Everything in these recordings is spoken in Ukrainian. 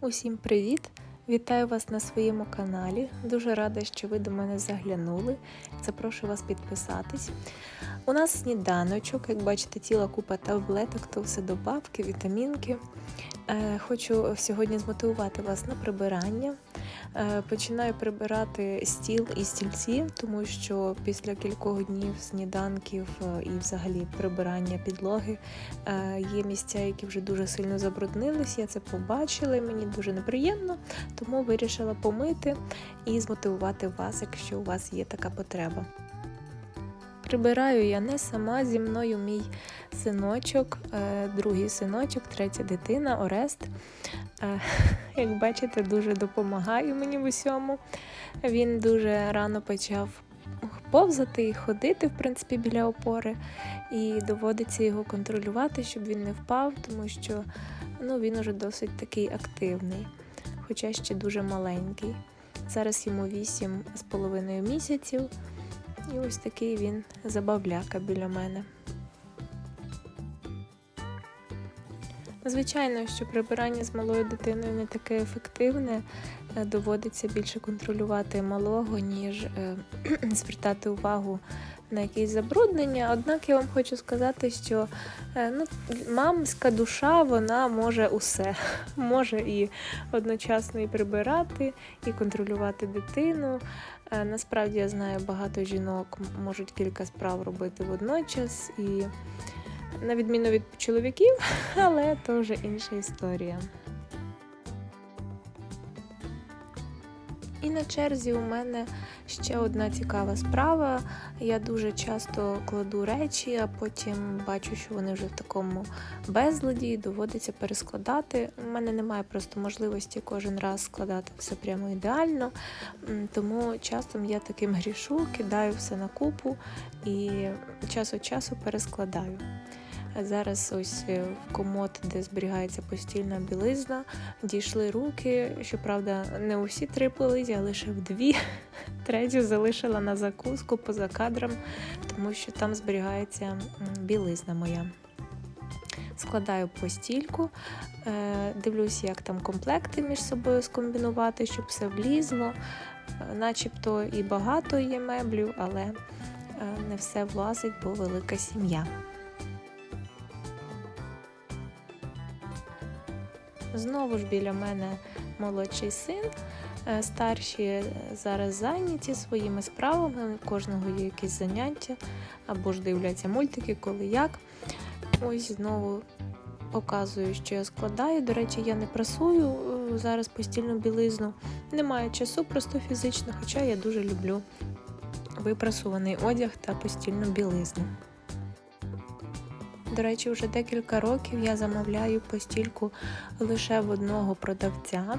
Усім привіт! Вітаю вас на своєму каналі. Дуже рада, що ви до мене заглянули. Запрошую вас підписатись. У нас сніданочок, як бачите, ціла купа таблеток, то все добавки, вітамінки. Е, Хочу сьогодні змотивувати вас на прибирання. Е, Починаю прибирати стіл і стільці, тому що після кількох днів сніданків е, і взагалі прибирання підлоги е, є місця, які вже дуже сильно забруднились. Я це побачила, і мені дуже неприємно, тому вирішила помити і змотивувати вас, якщо у вас є така потреба. Прибираю я не сама, зі мною мій синочок, другий синочок, третя дитина Орест. Як бачите, дуже допомагає мені в усьому. Він дуже рано почав повзати і ходити, в принципі, біля опори, і доводиться його контролювати, щоб він не впав, тому що ну, він уже досить такий активний, хоча ще дуже маленький. Зараз йому 8 з половиною місяців. І ось такий він забавляка біля мене. Звичайно, що прибирання з малою дитиною не таке ефективне. Е, Доводиться більше контролювати малого, ніж е, звертати увагу на якісь забруднення. Однак я вам хочу сказати, що е, ну, мамська душа вона може усе. Може і одночасно і прибирати, і контролювати дитину. Насправді я знаю, багато жінок можуть кілька справ робити водночас, і на відміну від чоловіків, але то вже інша історія. І на черзі у мене ще одна цікава справа. Я дуже часто кладу речі, а потім бачу, що вони вже в такому безладі, доводиться перескладати. У мене немає просто можливості кожен раз складати все прямо ідеально. Тому часом я таким грішу, кидаю все на купу і час від часу перескладаю. Зараз ось е, в комод, де зберігається постільна білизна, дійшли руки. Щоправда, не усі три полиці, а лише в дві. Третю залишила на закуску поза кадром, тому що там зберігається білизна моя. Складаю постільку, е, дивлюсь, як там комплекти між собою скомбінувати, щоб все влізло. Е, Начебто і багато є меблів, але не все влазить, бо велика сім'я. Знову ж біля мене молодший син. Е, Старші е, зараз зайняті своїми справами, у кожного є якісь заняття, або ж дивляться мультики, коли як. Ось знову показую, що я складаю. До речі, я не прасую е, зараз постільну білизну. Немає часу просто фізично, хоча я дуже люблю випрасуваний одяг та постільну білизну. До речі, вже декілька років я замовляю постільку лише в одного продавця.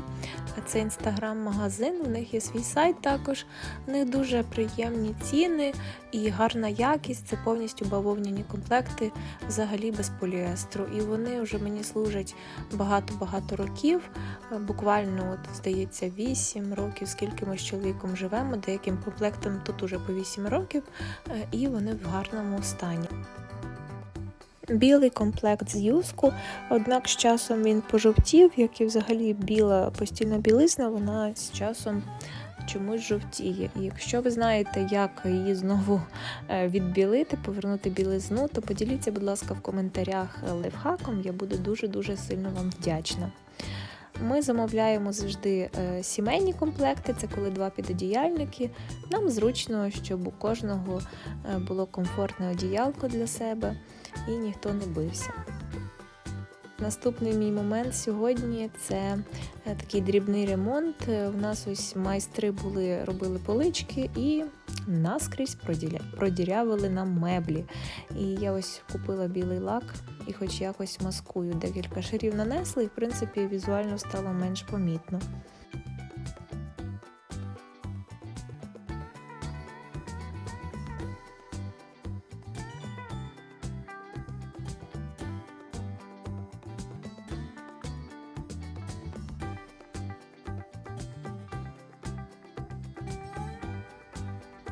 Це інстаграм-магазин, у них є свій сайт також. У них дуже приємні ціни і гарна якість. Це повністю бавовняні комплекти, взагалі без поліестру. І вони вже мені служать багато-багато років. Буквально, от, здається, 8 років, скільки ми з чоловіком живемо, деяким комплектам тут уже по 8 років, е, і вони в гарному стані білий комплект з юску, однак з часом він пожовтів, як і взагалі біла постільна білизна, вона з часом чомусь жовтіє. І якщо ви знаєте, як її знову е, відбілити, повернути білизну, то поділіться, будь ласка, в коментарях лайфхаком, я буду дуже-дуже сильно вам вдячна. Ми замовляємо завжди е, сімейні комплекти, це коли два підодіяльники. Нам зручно, щоб у кожного е, було комфортне одіялко для себе і ніхто не бився. Наступний мій момент сьогодні це е, такий дрібний ремонт. Е, В нас ось майстри були, робили полички і наскрізь продірявили нам меблі. І я ось купила білий лак і хоч якось маскую. Декілька шарів нанесли, і в принципі візуально стало менш помітно.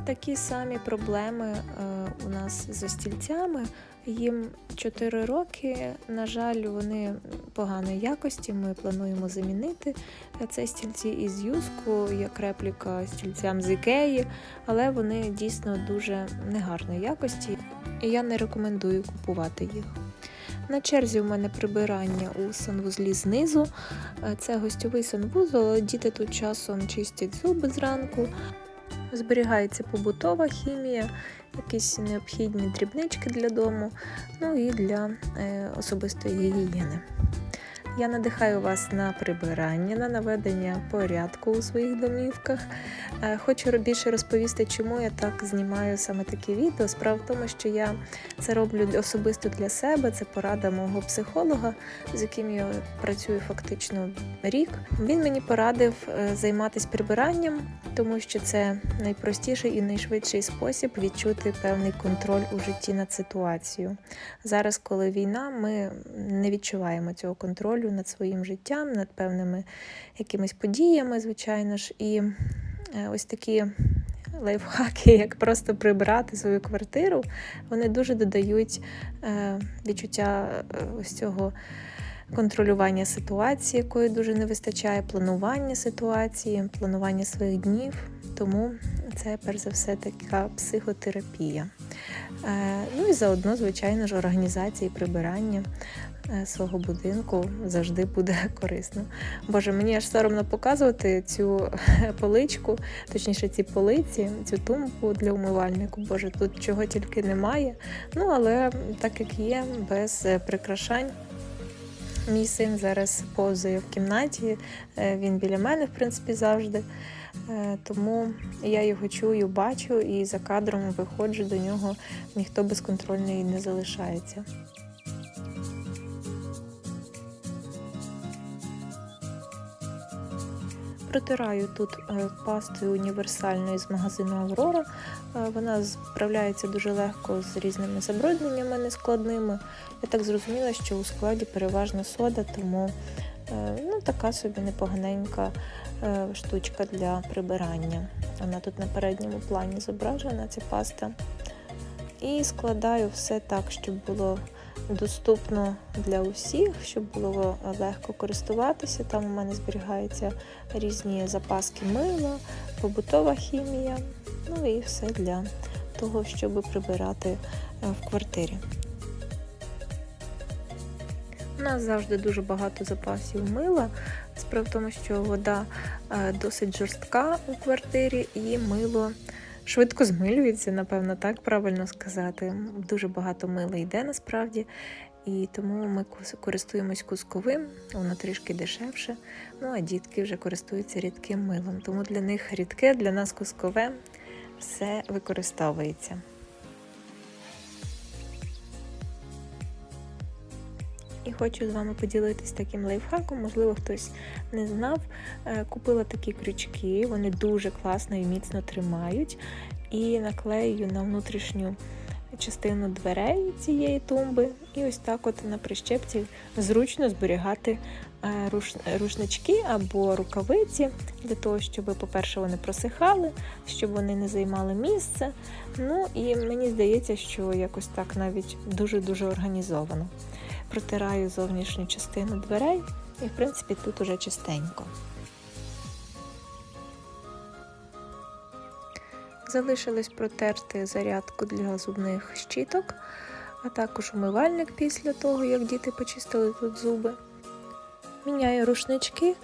Такі самі проблеми е, у нас зі стільцями. Їм 4 роки. На жаль, вони поганої якості. Ми плануємо замінити це стільці із юску, як репліка стільцям з Ікеї, але вони дійсно дуже негарної якості, і я не рекомендую купувати їх. На черзі у мене прибирання у санвузлі знизу. Е, Це гостьовий санвузол, діти тут часом чистять зуби зранку. Зберігається побутова хімія, якісь необхідні дрібнички для дому, ну і для е, особистої гігієни. Я надихаю вас на прибирання, на наведення порядку у своїх домівках. Е, Хочу більше розповісти, чому я так знімаю саме такі відео. Справа в тому, що я це роблю особисто для себе. Це порада мого психолога, з яким я працюю фактично рік. Він мені порадив е, займатися прибиранням, тому що це найпростіший і найшвидший спосіб відчути певний контроль у житті над ситуацією. Зараз, коли війна, ми не відчуваємо цього контролю над своїм життям, над певними якимись подіями, звичайно ж, і е, ось такі. Лайфхаки, як просто прибрати свою квартиру, вони дуже додають е, відчуття е, ось цього контролювання ситуації, якої дуже не вистачає, планування ситуації, планування своїх днів. Тому це перш за все така психотерапія. Е, ну і заодно, звичайно ж, організація і прибирання е, свого будинку завжди буде корисно. Боже, мені аж соромно показувати цю поличку, точніше, ці полиці, цю тумбу для умивальнику. Боже, тут чого тільки немає. Ну, але так як є, без е, прикрашань. Мій син зараз повзує в кімнаті, е, він біля мене, в принципі, завжди. Е, Тому я його чую, бачу і за кадром виходжу до нього, ніхто безконтрольний не залишається. Протираю тут е, пастою універсальною з магазину Аврора. Е, Вона справляється дуже легко з різними забрудненнями нескладними. Я так зрозуміла, що у складі переважно сода, тому е, ну, така собі непоганенька штучка для прибирання. Вона тут на передньому плані зображена, ця паста. І складаю все так, щоб було доступно для усіх, щоб було легко користуватися. Там у мене зберігаються різні запаски мила, побутова хімія, ну і все для того, щоб прибирати е, в квартирі. У нас завжди дуже багато запасів мила. Справа в тому, що вода е, досить жорстка у квартирі і мило швидко змилюється, напевно, так правильно сказати. Дуже багато мила йде насправді. І тому ми користуємось кусковим, воно трішки дешевше. Ну а дітки вже користуються рідким милом. Тому для них рідке, для нас кускове все використовується. І хочу з вами поділитись таким лайфхаком. Можливо, хтось не знав. Е, Купила такі крючки, вони дуже класно і міцно тримають. І наклею на внутрішню частину дверей цієї тумби. І ось так, от на прищепці, зручно зберігати е, рушнички або рукавиці для того, щоб, по-перше, вони просихали, щоб вони не займали місце. Ну і мені здається, що якось так навіть дуже-дуже організовано. Протираю зовнішню частину дверей, і в принципі тут уже чистенько. Залишилось протерти зарядку для зубних щіток, а також умивальник після того, як діти почистили тут зуби. Міняю рушнички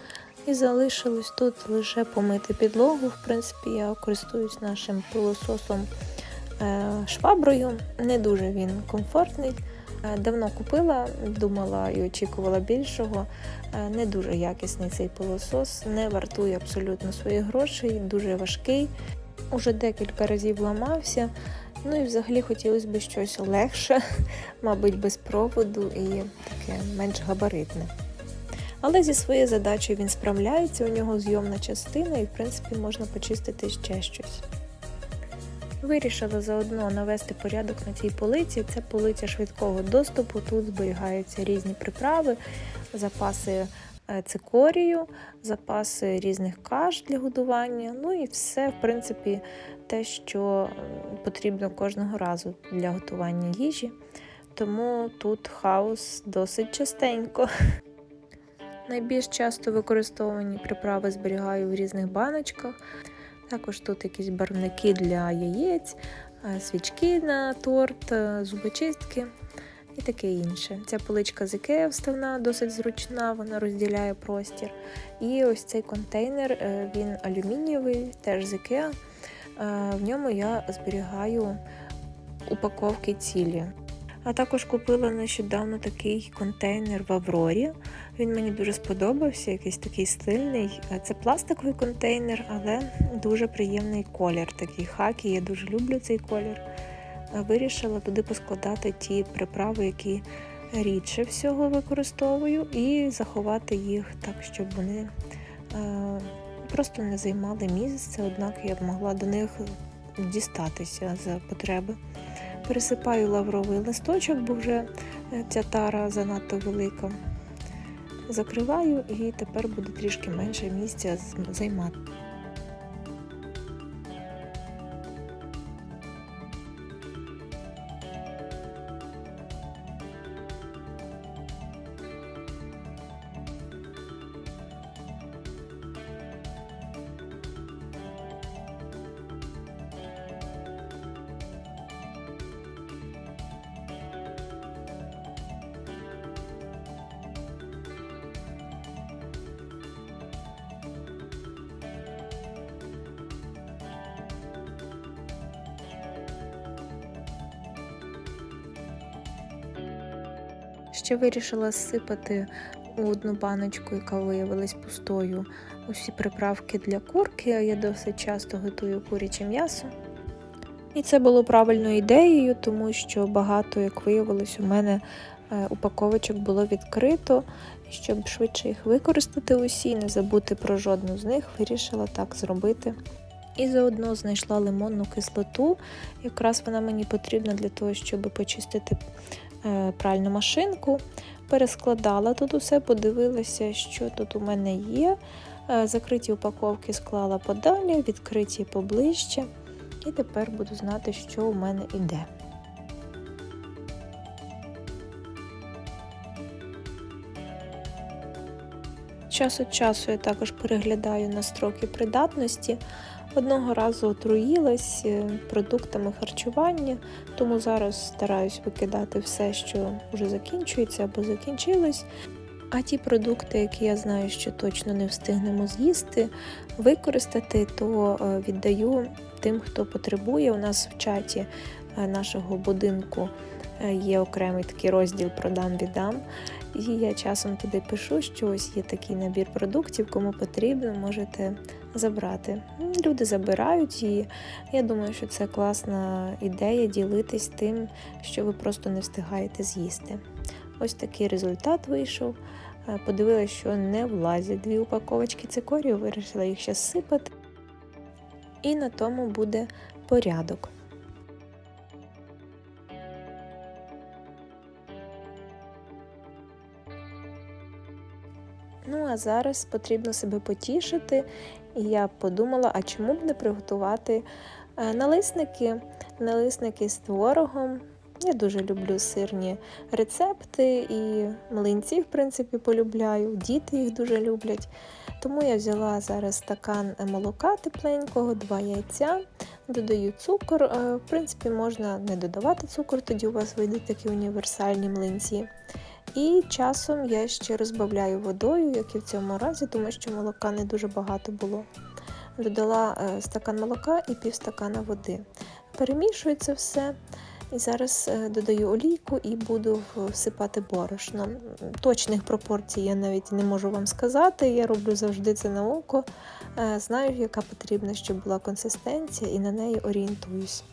і залишилось тут лише помити підлогу. В принципі, я користуюсь нашим пилососом е, шваброю. Не дуже він комфортний. Е, Давно купила, думала і очікувала більшого. Е, Не дуже якісний цей пилосос, не вартує абсолютно своїх грошей, дуже важкий. Уже декілька разів ламався. Ну і взагалі хотілося б щось легше, мабуть, без проводу і таке менш габаритне. Але зі своєю задачею він справляється, у нього зйомна частина, і в принципі можна почистити ще щось. Вирішила заодно навести порядок на цій полиці. Це полиця швидкого доступу. Тут зберігаються різні приправи, запаси е, цикорію, запаси різних каш для годування. Ну і все, в принципі, те, що потрібно кожного разу для готування їжі. Тому тут хаос досить частенько. Найбільш часто використовані приправи зберігаю в різних баночках. Також тут якісь барвники для яєць, е, свічки на торт, е, зубочистки і таке інше. Ця поличка з Ікея вставна, досить зручна, вона розділяє простір. І ось цей контейнер, е, він алюмінієвий, теж з Ікеа. В ньому я зберігаю упаковки цілі. А також купила нещодавно такий контейнер в Аврорі. Він мені дуже сподобався, якийсь такий стильний. Це пластиковий контейнер, але дуже приємний колір. Такий хакі. Я дуже люблю цей колір. Вирішила туди поскладати ті приправи, які рідше всього використовую, і заховати їх так, щоб вони просто не займали місце, однак я б могла до них дістатися за потреби. Пересипаю лавровий листочок, бо вже е, ця тара занадто велика. Закриваю і тепер буде трішки менше місця займати. Ще вирішила зсипати у одну баночку, яка виявилась пустою, усі приправки для курки. Я досить часто готую куряче м'ясо. І це було правильною ідеєю, тому що багато, як виявилось, у мене е, упаковочок було відкрито. Щоб швидше їх використати усі, не забути про жодну з них, вирішила так зробити. І заодно знайшла лимонну кислоту. Якраз вона мені потрібна для того, щоб почистити пральну машинку, перескладала тут усе, подивилася, що тут у мене є. Е, закриті упаковки склала подалі, відкриті поближче. І тепер буду знати, що у мене йде. Час від часу я також переглядаю на строки придатності. Одного разу отруїлась е, продуктами харчування, тому зараз стараюсь викидати все, що вже закінчується або закінчилось. А ті продукти, які я знаю, що точно не встигнемо з'їсти, використати, то е, віддаю тим, хто потребує. У нас в чаті е, нашого будинку є окремий такий розділ Продам віддам. І я часом туди пишу, що ось є такий набір продуктів, кому потрібно, можете забрати. Люди забирають, і я думаю, що це класна ідея ділитись тим, що ви просто не встигаєте з'їсти. Ось такий результат вийшов. Е, подивилася, що не влазять дві упаковочки цикорію, вирішила їх ще сипати. І на тому буде порядок. А зараз потрібно себе потішити. І я подумала, а чому б не приготувати е, налисники, налисники з творогом. Я дуже люблю сирні рецепти і млинці, в принципі, полюбляю. Діти їх дуже люблять. Тому я взяла зараз стакан молока тепленького, два яйця, додаю цукор. Е, в принципі, можна не додавати цукор, тоді у вас вийдуть такі універсальні млинці. І часом я ще розбавляю водою, як і в цьому разі, тому що молока не дуже багато було. Додала е, стакан молока і пів стакана води. Перемішую це все. І зараз е, додаю олійку і буду всипати борошно. Точних пропорцій я навіть не можу вам сказати. Я роблю завжди це на око. Е, знаю, яка потрібна, щоб була консистенція, і на неї орієнтуюсь.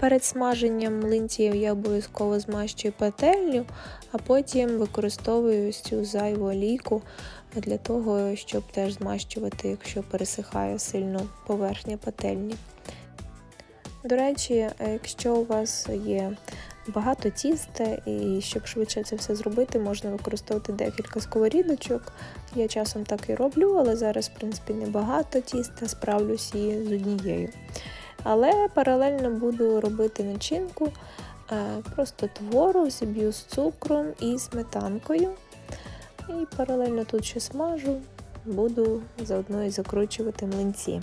Перед смаженням млинців я обов'язково змащую пательню, а потім використовую цю зайву олійку для того, щоб теж змащувати, якщо пересихає сильно поверхня пательні. До речі, якщо у вас є багато тіста, і щоб швидше це все зробити, можна використовувати декілька сковорідочок. Я часом так і роблю, але зараз, в принципі, небагато тіста, справлюсь і з однією. Але паралельно буду робити начинку, е, просто твору, зіб'ю з цукром і сметанкою. І паралельно тут ще смажу, буду заодно і закручувати млинці.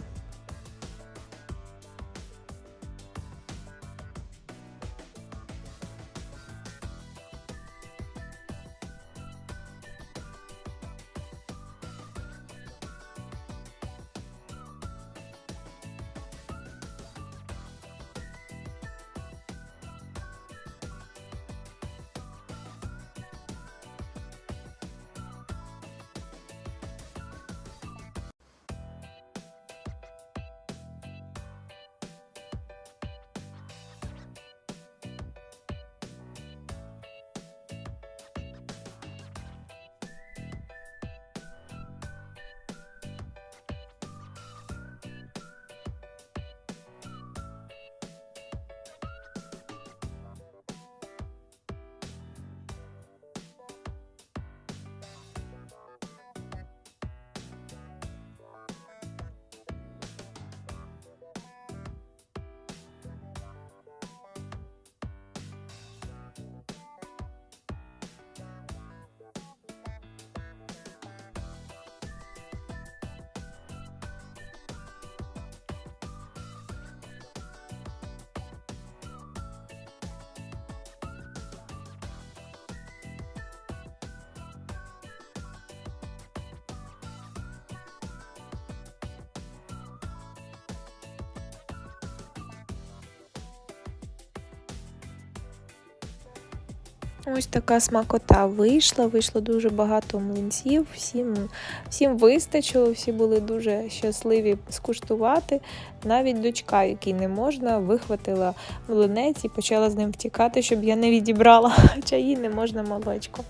Ось така смакота вийшла, вийшло дуже багато млинців, всім, всім вистачило, всі були дуже щасливі скуштувати. Навіть дочка, якій не можна, вихватила млинець і почала з ним втікати, щоб я не відібрала, хоча їй не можна молочко.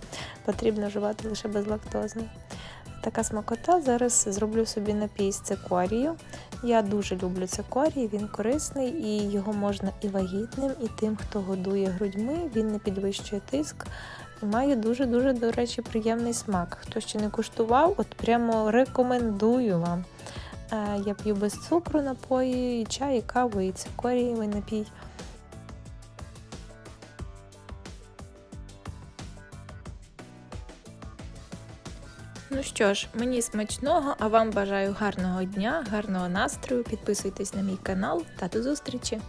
Потрібно вживати лише безлактозне. Така смакота. Зараз зроблю собі напій з цикорію. Я дуже люблю цикорій, він корисний і його можна і вагітним, і тим, хто годує грудьми, він не підвищує тиск і має дуже-дуже, до речі, приємний смак. Хто ще не куштував, от прямо рекомендую вам. Е, Я п'ю без цукру напої, і чай, і каву, і цикорієвий напій. Ну що ж, мені смачного, а вам бажаю гарного дня, гарного настрою. Підписуйтесь на мій канал та до зустрічі!